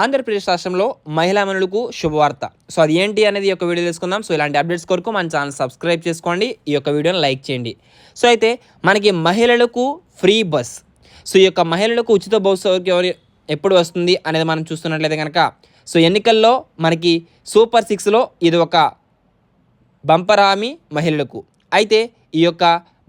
ఆంధ్రప్రదేశ్ రాష్ట్రంలో మహిళా మనులకు శుభవార్త. సో అది ఏంటి అనేది ఒక యొక్క వీడియో తెలుసుకుందాం. సో ఇలాంటి అప్డేట్స్ కొరకు మన ఛానల్ సబ్స్క్రైబ్ చేసుకోండి. ఈ యొక్క వీడియోని లైక్ చేయండి. సో అయితే మనకి మహిళలకు ఫ్రీ బస్. సో ఈ యొక్క మహిళలకు ఉచిత బస్ సౌకర్యం ఎప్పుడు వస్తుంది అనేది మనం చూస్తున్నట్లయితే కనుక సో ఎన్నికల్లో మనకి సూపర్ సిక్స్లో ఇది ఒక బంపర్ హామీ మహిళలకు. అయితే ఈ యొక్క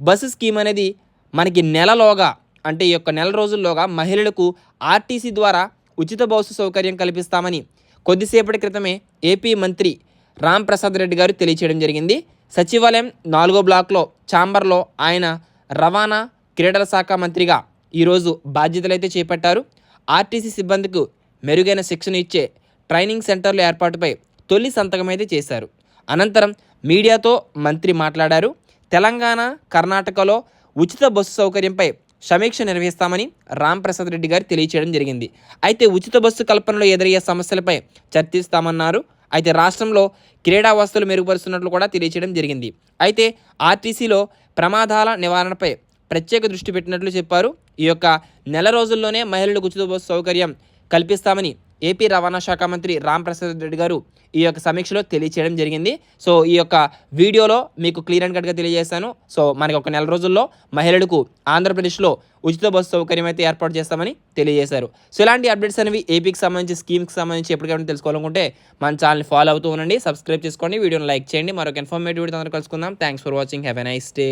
బస్సు స్కీమ్ అనేది మనకి నెలలోగా అంటే ఈ యొక్క నెల రోజుల్లోగా మహిళలకు ఆర్టీసీ ద్వారా ఉచిత బస్సు సౌకర్యం కల్పిస్తామని కొద్దిసేపటి క్రితమే ఏపీ మంత్రి రామ్ ప్రసాద్ రెడ్డి గారు తెలియచేయడం జరిగింది. సచివాలయం నాలుగో బ్లాక్లో ఛాంబర్లో ఆయన రవాణా క్రీడల శాఖ మంత్రిగా ఈరోజు బాధ్యతలైతే చేపట్టారు. ఆర్టీసీ సిబ్బందికి మెరుగైన శిక్షణ ఇచ్చే ట్రైనింగ్ సెంటర్ల ఏర్పాటుపై తొలి సంతకం అయితే చేశారు. అనంతరం మీడియాతో మంత్రి మాట్లాడారు. తెలంగాణ కర్ణాటకలో ఉచిత బస్సు సౌకర్యంపై సమీక్ష నిర్వహిస్తామని రామ్ ప్రసాద్ రెడ్డి గారు తెలియచేయడం జరిగింది. అయితే ఉచిత బస్సు కల్పనలో ఎదురయ్యే సమస్యలపై చర్చిస్తామన్నారు. అయితే రాష్ట్రంలో క్రీడా వసతులు మెరుగుపరుస్తున్నట్లు కూడా తెలియచేయడం జరిగింది. అయితే ఆర్టీసీలో ప్రమాదాల నివారణపై ప్రత్యేక దృష్టి పెట్టినట్లు చెప్పారు. ఈ యొక్క నెల రోజుల్లోనే మహిళలకు ఉచిత బస్సు సౌకర్యం కల్పిస్తామని ఏపీ రవాణా శాఖ మంత్రి రామ్ ప్రసాద్ రెడ్డి గారు ఈ యొక్క సమీక్షలో తెలియచేయడం జరిగింది. సో ఈ యొక్క వీడియోలో మీకు క్లియర్ అండ్ కట్గా తెలియజేస్తాను సో మనకి ఒక నెల రోజుల్లో మహిళలకు ఆంధ్రప్రదేశ్లో ఉచిత బస్సు సౌకర్యం అయితే ఏర్పాటు చేస్తామని తెలియజేశారు. సో ఇలాంటి అప్డేట్స్ అనేవి ఏపీకి సంబంధించి స్కీమ్కి సంబంధించి ఎప్పటికైనా తెలుసుకోవాలనుకుంటే మన ఛానల్ని ఫాలో అవుతూ ఉండండి సబ్స్క్రైబ్ చేసుకోండి వీడియోని లైక్ చేయండి. మరొక ఇన్ఫర్మేటివ్ వీడియో కలుసుకుందాం. Thanks for watching. Have a nice day.